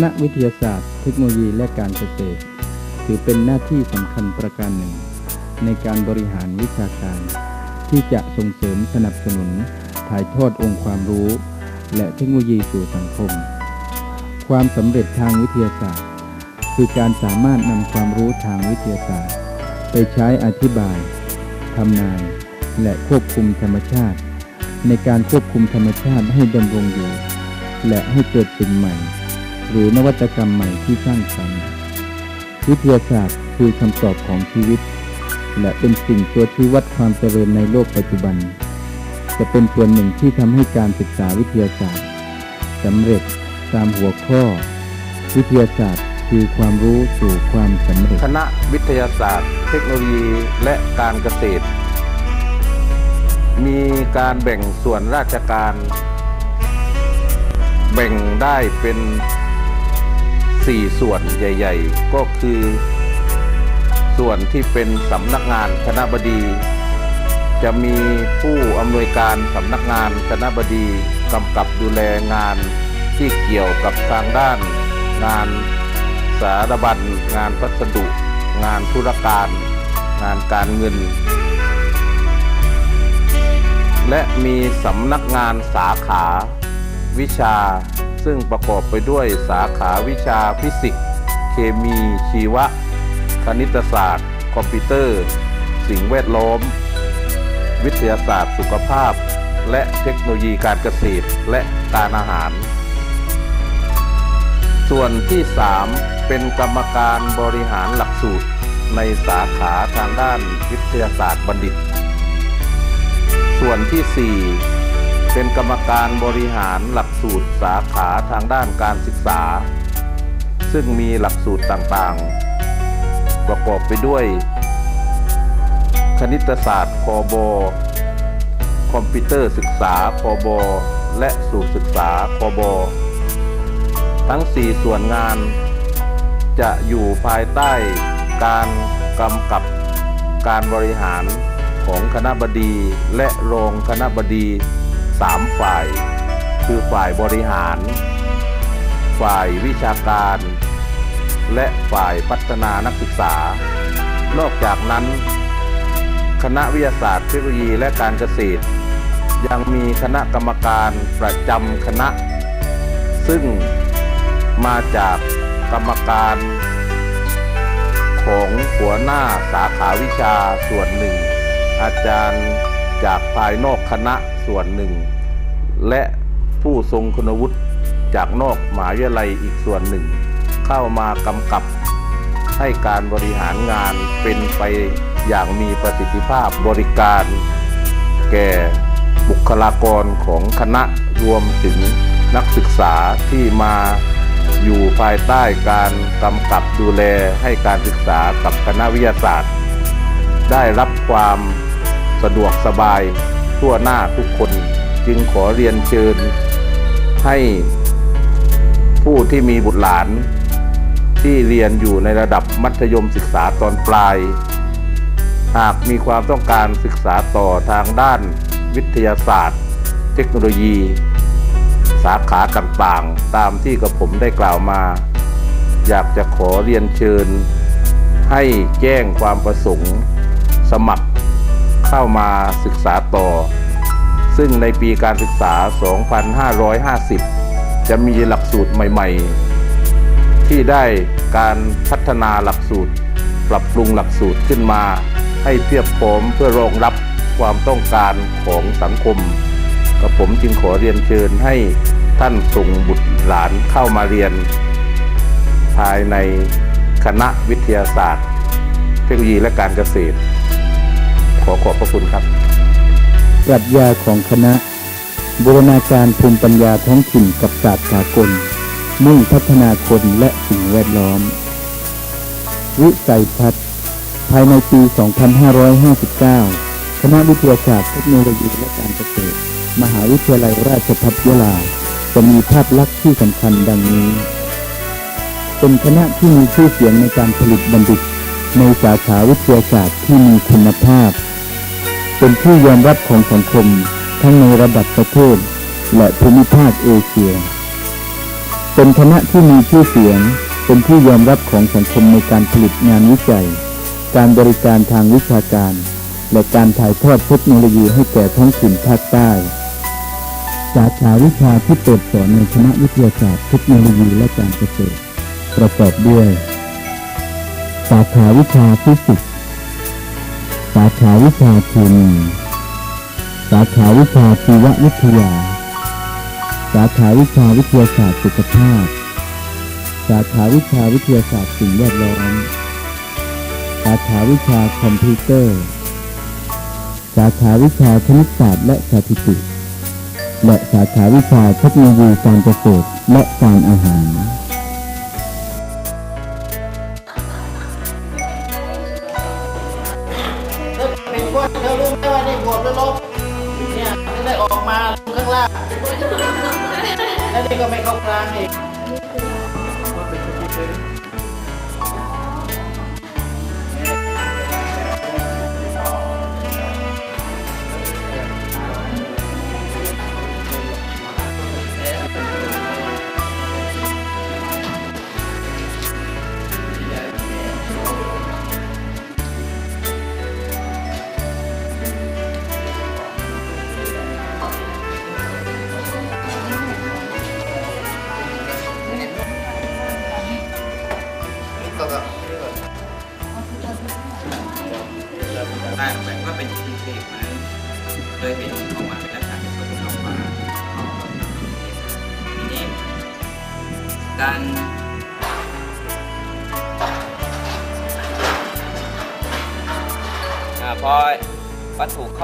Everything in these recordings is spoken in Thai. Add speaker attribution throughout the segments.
Speaker 1: คณะวิทยาศาสตร์ เทคโนโลยีและการเกษตร ถือเป็นหน้าที่สำคัญประการหนึ่ง ในการบริหารวิชาการ ที่จะส่งเสริมสนับสนุน ถ่ายทอดองค์ความรู้ และเทคโนโลยีสู่สังคม ความสำเร็จทางวิทยาศาสตร์ คือการสามารถนำความรู้ทางวิทยาศาสตร์ ไปใช้อธิบายทำนาย และควบคุมธรรมชาติ ในการควบคุมธรรมชาติให้ดำรงอยู่ และให้เกิดสิ่งใหม่ หรือนวัตกรรมใหม่ที่สร้างสรรค์วิทยาศาสตร์คือคำตอบของชีวิต และเป็นสิ่งตัวชี้วัดความเจริญในโลกปัจจุบัน จะเป็นส่วนหนึ่งที่ทำให้การศึกษาวิทยาศาสตร์สำเร็จตามหัวข้อ วิทยาศาสตร์คือความรู้สู่ความสำเร็จ
Speaker 2: คณะวิทยาศาสตร์ เทคโนโลยี และการเกษตร มีการแบ่งส่วนราชการ แบ่งได้เป็น 4ส่วนใหญ่ ๆ ก็คือ ส่วนที่เป็นสำนักงานคณะบดี จะมีผู้อำนวยการสำนักงานคณะบดีกำกับดูแลงานที่เกี่ยวกับทางด้าน งานสารบัญงานพัสดุ งานธุรการ งานการเงิน และมีสำนักงานสาขา วิชา ซึ่งประกอบไปด้วยสาขาวิชาฟิสิกส์ เคมีชีวะ คณิตศาสตร์ คอมพิวเตอร์ สิ่งแวดล้อม วิทยาศาสตร์สุขภาพ และเทคโนโลยีการเกษตรและการอาหาร ส่วนที่ 3 เป็นกรรมการบริหารหลักสูตรในสาขาทางด้านวิทยาศาสตร์บัณฑิต ส่วนที่ 4 เป็นกรรมการบริหารหลักสูตรสาขาทางด้านการศึกษา ซึ่งมีหลักสูตรต่างๆ ประกอบไปด้วย คณิตศาสตร์คอบคอมพิวเตอร์ศึกษาคอบและสูตรศึกษาคอบทั้ง 4 ส่วนงาน จะอยู่ภายใต้การกำกับการบริหารของคณะบดีและรองคณะบดี 3 ฝ่าย คือฝ่ายบริหาร ฝ่ายวิชาการ และฝ่ายพัฒนานักศึกษา นอกจากนั้น คณะวิทยาศาสตร์เทคโนโลยีและการเกษตร ยังมีคณะกรรมการประจำคณะ ซึ่งมาจากกรรมการของหัวหน้าสาขาวิชาส่วนหนึ่ง อาจารย์ จากภายนอกคณะส่วนหนึ่ง และผู้ทรงคุณวุฒิจากนอกมหาวิทยาลัยอีกส่วนหนึ่ง เข้ามากำกับ ให้การบริหารงานเป็นไปอย่างมีประสิทธิภาพบริการ แก่บุคลากรของคณะรวมถึงนักศึกษาที่มาอยู่ภายใต้การกำกับดูแลให้การศึกษากับคณะวิทยาศาสตร์ ได้รับความ สะดวกสบายทั่วหน้าทุกคนจึงขอเรียนเชิญให้ผู้ที่มีบุตรหลาน ที่เรียนอยู่ในระดับมัธยมศึกษาตอนปลาย หากมีความต้องการศึกษาต่อทางด้านวิทยาศาสตร์ เทคโนโลยี สาขาต่างๆ ตามที่กระผมได้กล่าวมา อยากจะขอเรียนเชิญให้แจ้งความประสงค์ สมัคร เข้ามาศึกษาต่อ ซึ่งในปีการศึกษา 2550 จะมีหลักสูตรใหม่ ๆ ที่ได้การพัฒนาหลักสูตร ปรับปรุงหลักสูตรขึ้นมา ให้เพียบพร้อมเพื่อรองรับความต้องการของสังคมกับผมจึงขอเรียนเชิญให้ท่านส่งบุตรหลานเข้ามาเรียน ภายในคณะวิทยาศาสตร์ เทคโนโลยีและการเกษตร อขอบพระคุณครับ
Speaker 1: ปรัชญาของคณะ บูรณาการภูมิปัญญาท้องถิ่นกับศาสตร์สากลมุ่งพัฒนาคนและสิ่งแวดล้อม วิสัยทัศน์ภายในปี 2559 คณะวิทยาศาสตร์เทคโนโลยีและการเกษตร มหาวิทยาลัยราชภัฏยะลา จะมีภาพลักษณ์ที่สำคัญดังนี้ เป็นคณะที่มีชื่อเสียงในการผลิตบัณฑิต ในสาขาวิทยาศาสตร์ที่มีคุณภาพ เป็นที่ยอมรับของสังคมทั้งในระดับประเทศ และภูมิภาคเอเชีย เป็นคณะที่มีชื่อเสียง เป็นที่ยอมรับของสังคมในการผลิตงานวิจัย การบริการทางวิชาการ และการถ่ายทอดเทคโนโลยีให้แก่ท้องถิ่นภาคใต้สาขาวิชาที่เปิดสอนในคณะวิทยาศาสตร์เทคโนโลยีและการเกษตรประกอบด้วย สาขาวิชาฟิสิกส์าขาวิชาเคมีสาขาวิชาชีววิทยา สาขาวิชาวิทยาศาสตร์สุขภาพ สาขาวิชาวิทยาศาสตร์สิ่งแวดล้อม สาขาวิชาคอมพิวเตอร์ สาขาวิชาคณิตศาสตร์และสถิติ และสาขาวิชาเทคโนโลยีการเกษตรและการอาหาร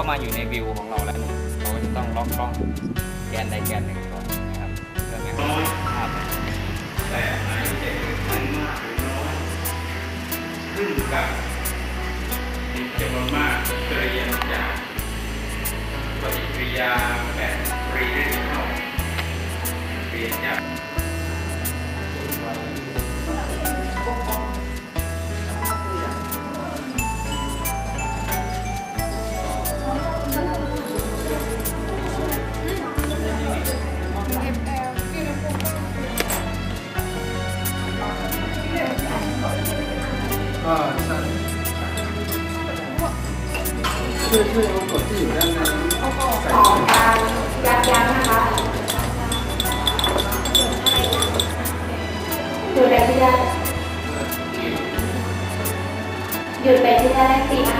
Speaker 3: มาอยู่
Speaker 4: ในวิวของเราแล้วเนี่ยเราก็จะต้องล็อกกล้องแกนใดแกนหนึ่งก่อนนะครับเพื่อไม่ให้ภาพแต่มันขึ้นกับมีจำนวนมากเรียนจากปฏิกิริยาแบบฟรีเรดิคอลเรียนจาก
Speaker 5: หยุดไปที่ท่าแรกสี่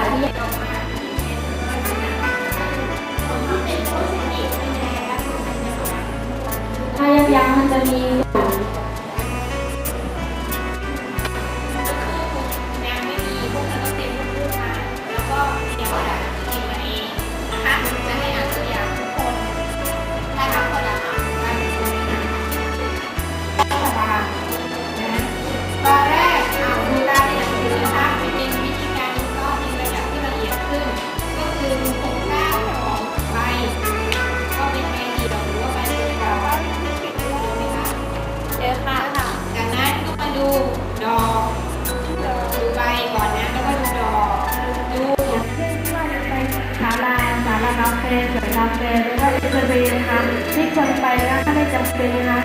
Speaker 5: าลากาแฟ
Speaker 6: สวนกาแฟหรือว่าเอ็กซ์เรย์นะคะที่คนไปนะถ้าไม่จำเป็นนะคะ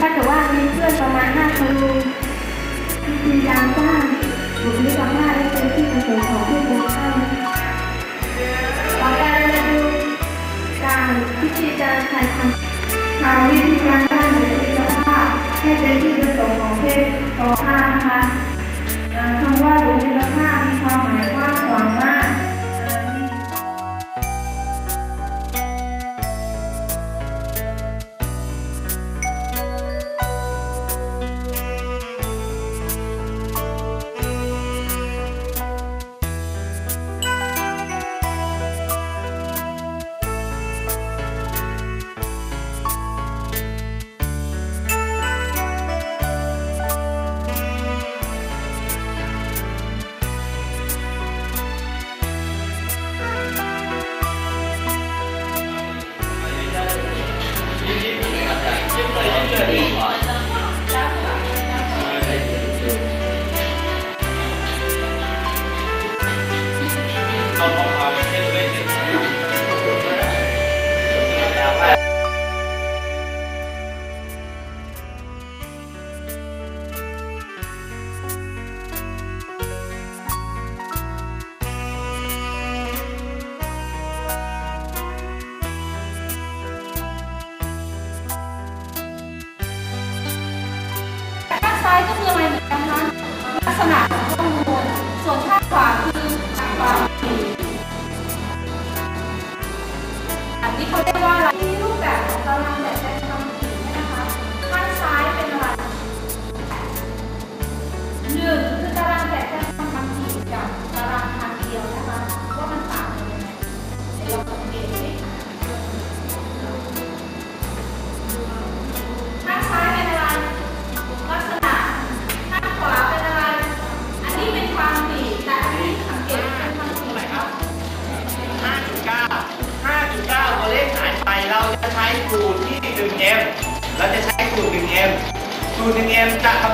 Speaker 6: ถ้าเกิดว่ามีเพื่อนประมาณห้าคนพยายามสร้างบุคลิกภาพให้เป็นที่ประสงค์ของผู้ปกครองต่อไปเราจะดูการพิธีการถ่ายทำทางวิธีการสร้างบุคลิกภาพให้เป็นที่ประสงค์ของเพศต่อข้านะคะคำว่าบุคลิกภาพ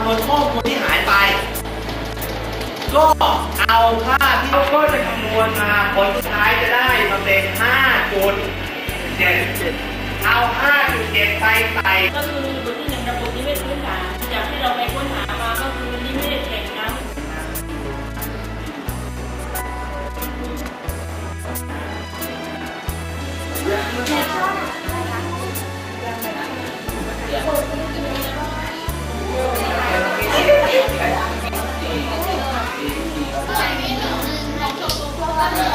Speaker 6: ำ
Speaker 5: นวนข้อมูล
Speaker 3: ที่หายไป ก็เอาค่าที่เราก็จะคำนวณมาผลสุดท้ายจะได้มาเป็น5จุดเจ็เอา5จุดเจ็ไปใส่
Speaker 7: ก็คือบทที่หนึ่งระบบนิเวศพื้นฐานจากที่เราไปค้นหามาก็คือนิเวศแห่งน้ำ
Speaker 5: ยังไม่ได้ยังไม่ได้ Thank you.